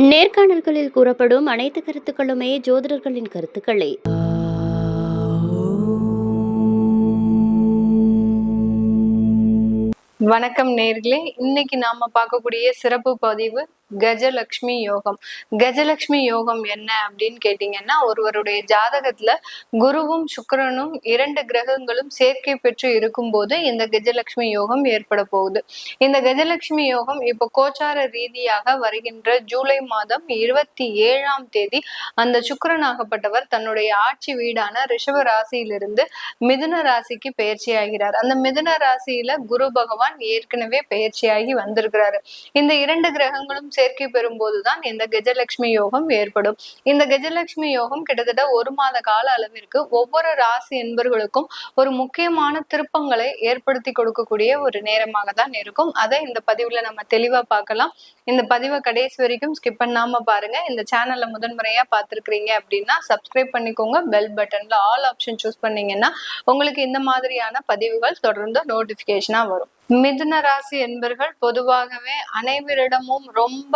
நேர்காணல்களில் கூறப்படும் அனைத்து கருத்துக்களுமே ஜோதிடர்களின் கருத்துக்களே. வணக்கம் நேர்களே. இன்னைக்கு நாம பார்க்கக்கூடிய சிறப்பு பதிவு கஜலக்ஷ்மி யோகம். கஜலக்ஷ்மி யோகம் என்ன அப்படின்னு கேட்டீங்கன்னா ஒருவருடைய ஜாதகத்துல குருவும் சுக்கரனும் இரண்டு கிரகங்களும் சேர்க்கை பெற்று இருக்கும் போது இந்த கஜலட்சுமி யோகம் ஏற்பட போகுது. இந்த கஜலட்சுமி யோகம் இப்ப கோச்சார ரீதியாக வருகின்ற ஜூலை மாதம் இருபத்தி ஏழாம் தேதி அந்த சுக்கரனாகப்பட்டவர் தன்னுடைய ஆட்சி வீடான ரிஷப ராசியிலிருந்து மிதுன ராசிக்கு பயிற்சியாகிறார் அந்த மிதுன ராசியில குரு பகவான் ஏற்கனவே பயிற்சியாகி வந்திருக்கிறாரு. இந்த இரண்டு கிரகங்களும் சேர்க்கை பெறும்போதுதான் இந்த கஜலட்சுமி யோகம் ஏற்படும். இந்த கஜலட்சுமி யோகம் கிட்டத்தட்ட ஒரு மாத கால அளவிற்கு ஒவ்வொரு ராசி என்பர்களுக்கும் ஒரு முக்கியமான திருப்பங்களை ஏற்படுத்தி கொடுக்கக்கூடிய ஒரு நேரமாக தான் இருக்கும். அதை இந்த பதிவுல நம்ம தெளிவா பார்க்கலாம். இந்த பதிவை கடைசி வரைக்கும் ஸ்கிப் பண்ணாம பாருங்க. இந்த சேனல்ல முதன்முறையா பார்த்துருக்கீங்க அப்படின்னா சப்ஸ்கிரைப் பண்ணிக்கோங்க. பெல் பட்டன்ல ஆல் ஆப்ஷன் சூஸ் பண்ணீங்கன்னா உங்களுக்கு இந்த மாதிரியான பதிவுகள் தொடர்ந்து நோட்டிபிகேஷனா வரும். மிதுன ராசி என்பர்கள் பொதுவாகவே அனைவரிடமும் ரொம்ப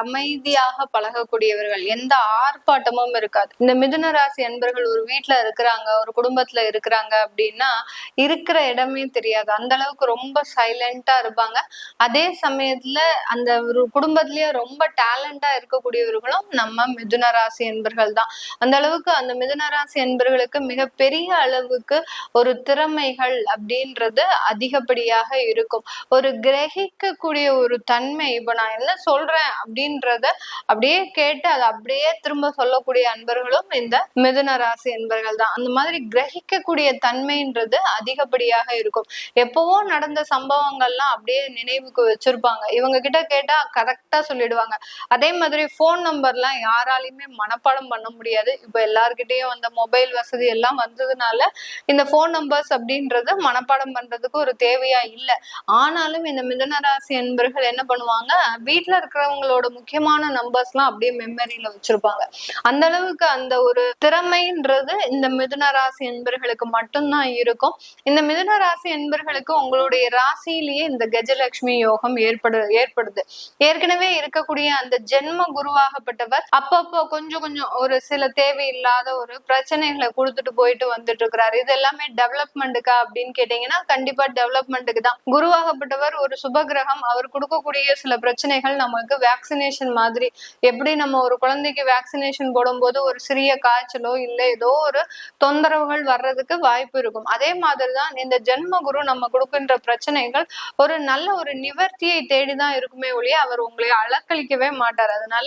அமைதியாக பழகக்கூடியவர்கள். எந்த ஆர்ப்பாட்டமும் இருக்காது. இந்த மிதுன ராசி என்பர்கள் ஒரு வீட்டுல இருக்கிறாங்க ஒரு குடும்பத்துல இருக்கிறாங்க அப்படின்னா இருக்கிற இடமே தெரியாது. அந்த அளவுக்கு ரொம்ப சைலண்டா இருப்பாங்க. அதே சமயத்துல அந்த ஒரு குடும்பத்திலேயே ரொம்ப டேலண்டா இருக்கக்கூடியவர்களும் நம்ம மிதுன ராசி என்பர்கள் தான். அந்த அளவுக்கு அந்த மிதுன ராசி என்பர்களுக்கு மிகப்பெரிய அளவுக்கு ஒரு திறமைகள் அப்படின்றது அதிகப்படியா அதிகப்படியாக இருக்கும். ஒரு கிரகிக்கக்கூடிய ஒரு தன்மை இப்ப நான் என்ன சொல்றேன் அப்படின்றத அப்படியே கேட்டு அதை அப்படியே திரும்ப சொல்லக்கூடிய அன்பர்களும் இந்த மிதுன ராசி என்பர்கள் தான். அந்த மாதிரி கிரகிக்கக்கூடிய தன்மைன்றது அதிகப்படியாக இருக்கும். எப்பவோ நடந்த சம்பவங்கள்லாம் அப்படியே நினைவுக்கு வச்சிருப்பாங்க. இவங்க கிட்ட கேட்டா கரெக்டா சொல்லிடுவாங்க. அதே மாதிரி போன் நம்பர்லாம் யாராலையுமே மனப்பாடம் பண்ண முடியாது. இப்ப எல்லார்கிட்டயும் அந்த மொபைல் வசதி எல்லாம் வந்ததுனால இந்த போன் நம்பர்ஸ் அப்படின்றது மனப்பாடம் பண்றதுக்கு ஒரு தேவையா இல்லை. ஆனாலும் இந்த மிதுன ராசி என்பர்கள் என்ன பண்ணுவாங்க? வீட்ல இருக்கிறவங்களோட முக்கியமான நம்பர்ஸ்லாம் அப்படியே மெமரியில வச்சிருப்பாங்க. அந்த அளவுக்கு அந்த ஒரு திறமைன்றது இந்த மிதுன ராசி என்பர்களுக்கு மட்டும்தான் இருக்கும். இந்த மிதுன ராசி என்பர்களுக்கு உங்களுடைய ராசியிலேயே இந்த கஜலட்சுமி யோகம் ஏற்படு ஏற்படுது. ஏற்கனவே இருக்கக்கூடிய அந்த ஜென்ம குருவாகப்பட்டவர் அப்பப்போ கொஞ்சம் கொஞ்சம் ஒரு சில தேவையில்லாத ஒரு பிரச்சனைகளை கொடுத்துட்டு போயிட்டு வந்துட்டு இருக்கிறாரு. இது எல்லாமே டெவலப்மெண்ட்டுக்கா அப்படின்னு கேட்டீங்கன்னா கண்டிப்பா டெவலப்மெண்ட்டுக்கு தான் குருவாகப்பட்டவர் ஒரு சுபகிரகம். அவர் கொடுக்கக்கூடிய சில பிரச்சனைகள் நமக்கு வேக்சினேஷன் மாதிரி. எப்படி நம்ம ஒரு குழந்தைக்கு வேக்சினேஷன் போடும்போது ஒரு சிறிய காய்ச்சலோ இல்லை ஏதோ ஒரு தொந்தரவுகள் வர்றதுக்கு வாய்ப்பு இருக்கும். அதே மாதிரிதான் இந்த ஜென்ம குரு நம்ம கொடுக்கின்ற பிரச்சனைகள் ஒரு நல்ல ஒரு நிவர்த்தியை தேடிதான் இருக்குமே ஒழிய அவர் உங்களை அளக்களிக்கவே மாட்டார். அதனால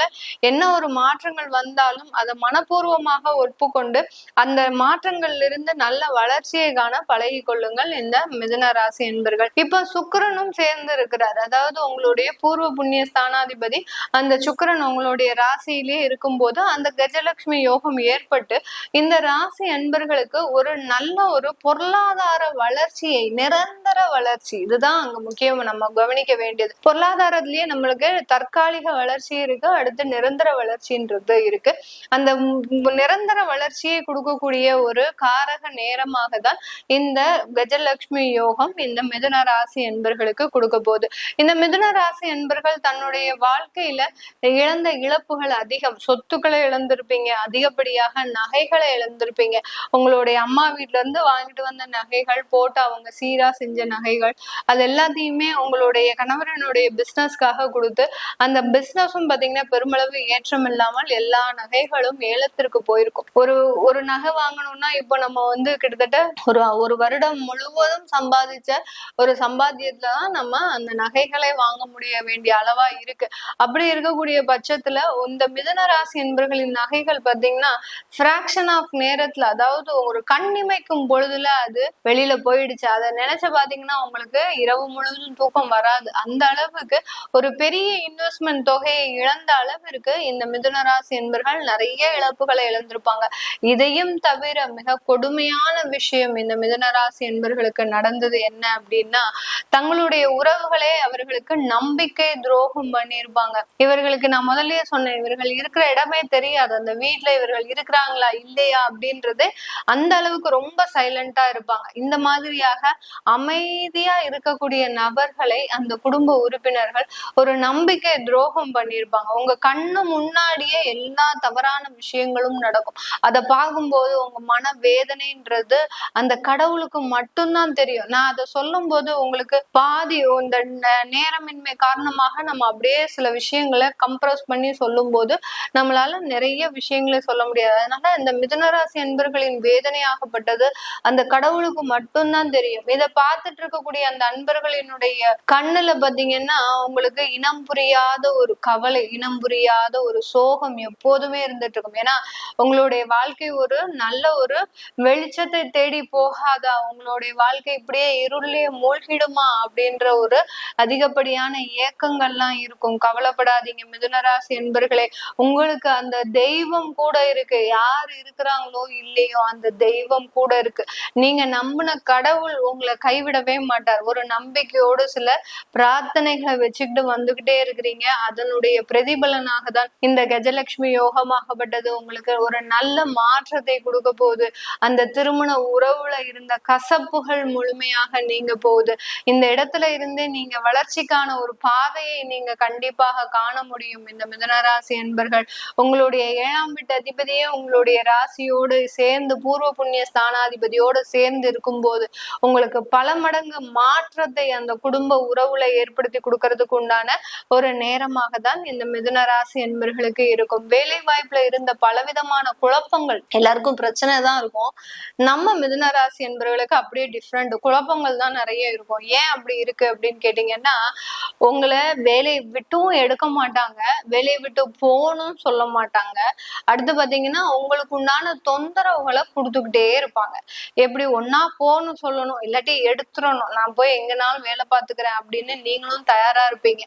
என்ன ஒரு மாற்றங்கள் வந்தாலும் அதை மனப்பூர்வமாக ஒப்புக்கொண்டு அந்த மாற்றங்கள்ல இருந்து நல்ல வளர்ச்சியை காண பழகி கொள்ளுங்கள் இந்த மிதன ராசி என்பர்கள் இப்ப சுக்கிரனும் சேர்ந்து இருக்கிறார். அதாவது உங்களுடைய பூர்வ புண்ணிய ஸ்தானாதிபதி அந்த சுக்கிரன் உங்களுடைய ராசியிலே இருக்கும்போது அந்த கஜலட்சுமி யோகம் ஏற்பட்டு இந்த ராசி அன்பர்களுக்கு ஒரு நல்ல ஒரு பொருளாதார வளர்ச்சியை நிரந்தர வளர்ச்சி. இதுதான் அங்க முக்கியம். நம்ம கவனிக்க வேண்டியது. பொருளாதாரத்திலேயே நம்மளுக்கு தற்காலிக வளர்ச்சி இருக்கு அடுத்து நிரந்தர வளர்ச்சின்றது இருக்கு. அந்த நிரந்தர வளர்ச்சியை கொடுக்கக்கூடிய ஒரு காரக நேரமாக தான் இந்த கஜலட்சுமி யோகம் இந்த மிதன ராசி என்பர்களுக்கு கொடுக்க போகுது. இந்த மிதுன ராசி என்பர்கள் தன்னுடைய வாழ்க்கையில இழந்த இழப்புகள் அதிகம். சொத்துக்களை இழந்திருப்பீங்க. அதிகப்படியாக நகைகளை இழந்திருப்பீங்க. உங்களுடைய அம்மா வீட்ல இருந்து வாங்கிட்டு வந்த நகைகள் போட்டு அவங்க சீரா செஞ்ச நகைகள் அது எல்லாத்தையுமே உங்களுடைய கணவரனுடைய பிசினஸ்க்காக கொடுத்து அந்த பிசினஸும் பாத்தீங்கன்னா பெருமளவு ஏற்றம் இல்லாமல் எல்லா நகைகளும் ஏலத்திற்கு போயிருக்கும். ஒரு ஒரு நகை வாங்கணும்னா இப்போ நம்ம வந்து கிட்டத்தட்ட ஒரு ஒரு வருடம் முழுவதும் சம்பாதிச்ச ஒரு சம்பாத்தியத்துல தான் நம்ம அந்த நகைகளை வாங்க முடிய வேண்டிய அளவா இருக்கு. அப்படி இருக்கக்கூடிய பட்சத்துல இந்த மிதன ராசி என்பர்களின் நகைகள் பாத்தீங்கன்னா ஃபிராக்ஷன் ஆஃப் நேரத்துல அதாவது ஒரு கண்ணிமைக்கும் பொழுதுல அது வெளியில போயிடுச்சு. அதை நினைச்சு பாத்தீங்கன்னா உங்களுக்கு இரவு முழுவதும் தூக்கம் வராது. அந்த அளவுக்கு ஒரு பெரிய இன்வெஸ்ட்மெண்ட் தொகையை இழந்த அளவிற்கு இந்த மிதுன ராசி என்பர்கள் நிறைய இழப்புகளை இழந்திருப்பாங்க. இதையும் தவிர மிக கொடுமையான விஷயம் இந்த மிதுன ராசி என்பர்களுக்கு நடந்தது என்ன அப்படின்னு அப்படின்னா தங்களுடைய உறவுகளே அவர்களுக்கு நம்பிக்கை துரோகம் பண்ணியிருப்பாங்க இவர்களுக்கு நான் முதல்லயே சொன்னேன் இவர்கள் இருக்கிற இடமே தெரியாது. அந்த வீட்ல இவர்கள் இருக்கிறாங்களா இல்லையா அப்படின்றது அந்த அளவுக்கு ரொம்ப சைலண்டா இருப்பாங்க. இந்த மாதிரியாக அமைதியா இருக்கக்கூடிய நபர்களை அந்த குடும்ப உறுப்பினர்கள் ஒரு நம்பிக்கை துரோகம் பண்ணியிருப்பாங்க உங்க கண்ணு முன்னாடியே எல்லா தவறான விஷயங்களும் நடக்கும். அதை பார்க்கும்போது உங்க மன வேதனைன்றது அந்த கடவுளுக்கு மட்டும்தான் தெரியும். நான் அதை சொல்லும் போது உங்களுக்கு பாதி இந்த நே- நேரமின்மை காரணமாக நம்ம அப்படியே சில விஷயங்களை கம்ப்ரஸ் பண்ணி சொல்லும் போது நம்மளால நிறைய விஷயங்களை சொல்ல முடியாது. அதனால இந்த மிதுனராசி அன்பர்களின் வேதனையாகப்பட்டது அந்த கடவுளுக்கு மட்டும்தான் தெரியும். இதை பார்த்துட்டு இருக்கக்கூடிய அந்த அன்பர்களினுடைய கண்ணுல பாத்தீங்கன்னா உங்களுக்கு இனம் புரியாத ஒரு கவலை இனம் புரியாத ஒரு சோகம் எப்போதுமே இருந்துட்டு இருக்கும். ஏன்னா உங்களுடைய வாழ்க்கை ஒரு நல்ல ஒரு வெளிச்சத்தை தேடி போகாதா உங்களுடைய வாழ்க்கை இப்படியே இருளே மூழ்கிடுமா அப்படின்ற ஒரு அதிகப்படியான இயக்கங்கள்லாம் இருக்கும். கவலைப்படாதீங்க. மிதுனராசி என்பர்களே உங்களுக்கு அந்த தெய்வம் கூட இருக்கு. யார் இருக்கிறாங்களோ இல்லையோ அந்த தெய்வம் கூட இருக்கு. நீங்க நம்பின கடவுள் உங்களை கைவிடவே மாட்டார். ஒரு நம்பிக்கையோடு சில பிரார்த்தனைகளை வச்சுக்கிட்டு வந்துகிட்டே இருக்கிறீங்க. அதனுடைய பிரதிபலனாக தான் இந்த கஜலட்சுமி யோகமாகப்பட்டது. உங்களுக்கு ஒரு நல்ல மாற்றத்தை கொடுக்க போகுது. அந்த திருமண உறவுல இருந்த கசப்புகள் முழுமையாக நீங்க போகுது. இந்த இடத்துல இருந்தே நீங்க வளர்ச்சிக்கான ஒரு பாதையை நீங்க கண்டிப்பாக காண முடியும். இந்த மிதனராசி என்பர்கள் உங்களுடைய ஏழாம் வீட்டு அதிபதியே உங்களுடைய ராசியோடு சேர்ந்து பூர்வ புண்ணிய ஸ்தானாதிபதியோடு சேர்ந்து இருக்கும்போது உங்களுக்கு பல மடங்கு மாற்றத்தை அந்த குடும்ப உறவுல ஏற்படுத்தி கொடுக்கறதுக்கு உண்டான ஒரு நேரமாக தான் இந்த மிதுன ராசி என்பர்களுக்கு இருக்கும். வேலை வாய்ப்புல இருந்த பலவிதமான குழப்பங்கள் எல்லாருக்கும் பிரச்சனை தான் இருக்கும். நம்ம மிதுன ராசி என்பவர்களுக்கு அப்படியே டிஃப்ரெண்ட் குழப்பங்கள் தான் நிறைய மாதிரியே இருக்கும். ஏன் அப்படி இருக்கு அப்படின்னு கேட்டீங்கன்னா உங்களை வேலையை விட்டும் எடுக்க மாட்டாங்க. வேலையை விட்டு போகணும் சொல்ல மாட்டாங்க. அடுத்து பாத்தீங்கன்னா உங்களுக்கு உண்டான தொந்தரவுகளை கொடுத்துக்கிட்டே இருப்பாங்க. எப்படி ஒன்னா போகணும் சொல்லணும் இல்லாட்டி எடுத்துடணும். நான் போய் எங்கனாலும் வேலை பார்த்துக்கிறேன் அப்படின்னு நீங்களும் தயாரா இருப்பீங்க.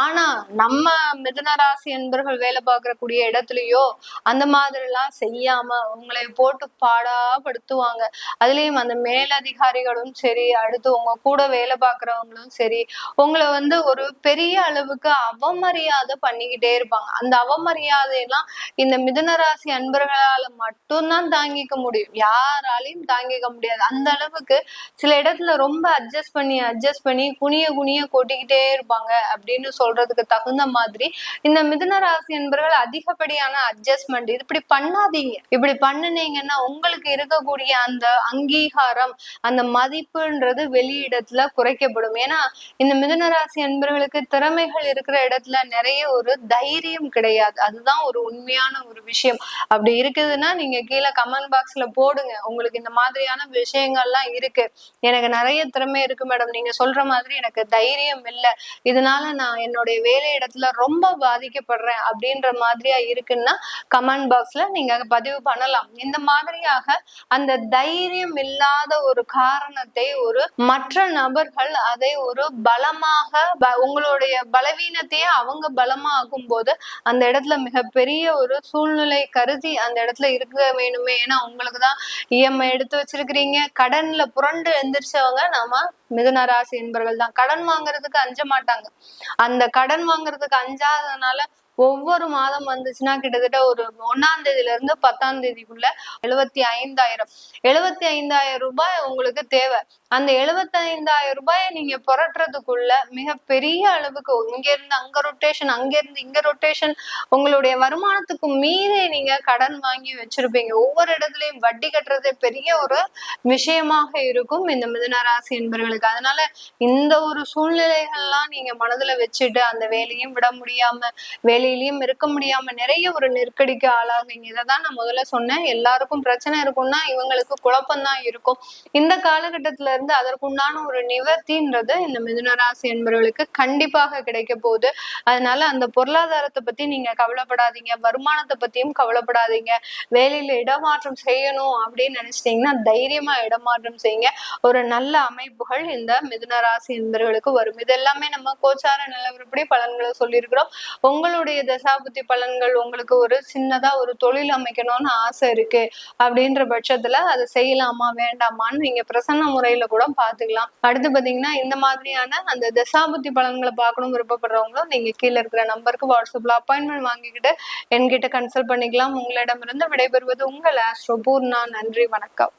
ஆனா நம்ம மிதுன ராசி என்பர்கள் வேலை பார்க்கக்கூடிய இடத்துலயோ அந்த மாதிரி எல்லாம் செய்யாம உங்களை போட்டு பாடாப்படுத்துவாங்க. அதுலயும் அந்த மேலதிகாரிகளும் சரி அடுத்து உங்க கூட வேலை பாக்குறவங்களும் சரி உங்களை வந்து ஒரு பெரிய அளவுக்கு அவமரியாதை பண்ணிக்கிட்டே இருப்பாங்க. அந்த அவமரியாதையெல்லாம் இந்த மிதனராசி அன்பர்களால மட்டும்தான் தாங்கிக்க முடியும். யாராலையும் தாங்கிக்க முடியாது. அந்த அளவுக்கு சில இடத்துல ரொம்ப அட்ஜஸ்ட் பண்ணி அட்ஜஸ்ட் பண்ணி குனிய குனிய கொட்டிக்கிட்டே இருப்பாங்க அப்படின்னு சொல்றதுக்கு தகுந்த மாதிரி இந்த மிதுன ராசி என்பர்கள் அதிகப்படியான அட்ஜஸ்ட்மெண்ட் இது இப்படி பண்ணாதீங்க. இப்படி பண்ணுனீங்கன்னா உங்களுக்கு இருக்கக்கூடிய அந்த அங்கீகாரம் அந்த மதிப்புன்றது இடத்துல குறைக்கப்படும். ஏன்னா இந்த மிதுனராசி அன்பர்களுக்கு திறமைகள் இருக்கிற இடத்துல நிறைய ஒரு தைரியம் கிடையாது. அதுதான் ஒரு உண்மையான ஒரு விஷயம். அப்படி இருக்குதுன்னா நீங்க கீழே கமெண்ட் பாக்ஸ்ல போடுங்க. உங்களுக்கு இந்த மாதிரியான விஷயங்கள்லாம் இருக்கு. எனக்கு நிறைய திறமை இருக்கு மேடம் நீங்க சொல்ற மாதிரி எனக்கு தைரியம் இல்லை. இதனால நான் என்னுடைய வேலை இடத்துல ரொம்ப பாதிக்கப்படுறேன் அப்படின்ற மாதிரியா இருக்குன்னா கமெண்ட் பாக்ஸ்ல நீங்க பதிவு பண்ணலாம். இந்த மாதிரியாக அந்த தைரியம் இல்லாத ஒரு காரணத்தை ஒரு மற்ற நபர்கள் அதை ஒரு பலமாக உங்களுடைய பலவீனத்தையே அவங்க பலமாகும் போது அந்த இடத்துல மிகப்பெரிய ஒரு சூழ்நிலை கருதி அந்த இடத்துல இருக்க வேணுமே. ஏன்னா உங்களுக்கு தான் இஎம்ஐ எடுத்து வச்சிருக்கிறீங்க. கடன்ல புரண்டு எந்திரிச்சவங்க நாம மிதுன ராசி என்பர்கள் தான். கடன் வாங்குறதுக்கு அஞ்ச மாட்டாங்க. அந்த கடன் வாங்குறதுக்கு அஞ்சாததுனால ஒவ்வொரு மாதம் வந்துச்சுன்னா கிட்டத்தட்ட ஒரு ஒன்னாம் தேதியில இருந்து பத்தாம் தேதிக்குள்ள எழுபத்தி ஐந்தாயிரம். எழுபத்தி ஐந்தாயிரம் ரூபாய் உங்களுக்கு தேவை. அந்த எழுபத்தி ஐந்தாயிரம் ரூபாயை நீங்க புரட்டுறதுக்குள்ள மிகப்பெரிய அளவுக்கு இங்க இருந்து அங்க ரொட்டேஷன் அங்க இருந்து இங்க ரொட்டேஷன் உங்களுடைய வருமானத்துக்கு மீறி நீங்க கடன் வாங்கி வச்சிருப்பீங்க. ஒவ்வொரு இடத்துலயும் வட்டி கட்டுறதே பெரிய ஒரு விஷயமாக இருக்கும் இந்த மிதனராசி என்பவர்களுக்கு அதனால இந்த ஒரு சூழ்நிலைகள்லாம் நீங்க மனதுல வச்சுட்டு அந்த வேலையும் விட முடியாம வேலையை வேலையிலயும் இருக்க முடியாம நிறைய ஒரு நெருக்கடிக்கு ஆளாகுங்க. இதைதான் நான் முதல்ல சொன்னேன். எல்லாருக்கும் பிரச்சனை இருக்கும்னா இவங்களுக்கு குழப்பம்தான் இருக்கும். இந்த காலகட்டத்துல இருந்து அதற்குண்டான ஒரு நிவர்த்தின்றது இந்த மிதுனராசி என்பவர்களுக்கு கண்டிப்பாக கிடைக்க போகுது. அதனால அந்த பொருளாதாரத்தை பத்தி நீங்க கவலைப்படாதீங்க. வருமானத்தை பத்தியும் கவலைப்படாதீங்க. வேலையில இடமாற்றம் செய்யணும் அப்படின்னு நினைச்சிட்டீங்கன்னா தைரியமா இடமாற்றம் செய்யுங்க. ஒரு நல்ல அமைப்புகள் இந்த மிதுனராசி என்பவர்களுக்கு வரும். இது எல்லாமே நம்ம கோச்சார நிலவரப்படி பலன்களை சொல்லியிருக்கிறோம். உங்களுடைய உங்களுடைய தசாபுத்தி பலன்கள் உங்களுக்கு ஒரு சின்னதா ஒரு தொழில் அமைக்கணும்னு ஆசை இருக்கு. அப்படின்ற பட்சத்துல அதை செய்யலாமா வேண்டாமான்னு நீங்க பிரசன்ன முறையில கூட பாத்துக்கலாம். அடுத்து பாத்தீங்கன்னா இந்த மாதிரியான அந்த தசாபுத்தி பலன்களை பார்க்கணும் விருப்பப்படுறவங்களும் நீங்க கீழே இருக்கிற நம்பருக்கு வாட்ஸ்அப்ல அப்பாயின்மெண்ட் வாங்கிக்கிட்டு என்கிட்ட கன்சல்ட் பண்ணிக்கலாம். உங்களிடமிருந்து விடைபெறுவது உங்கள் ஆஸ்ட்ரோ பூர்ணா. நன்றி வணக்கம்.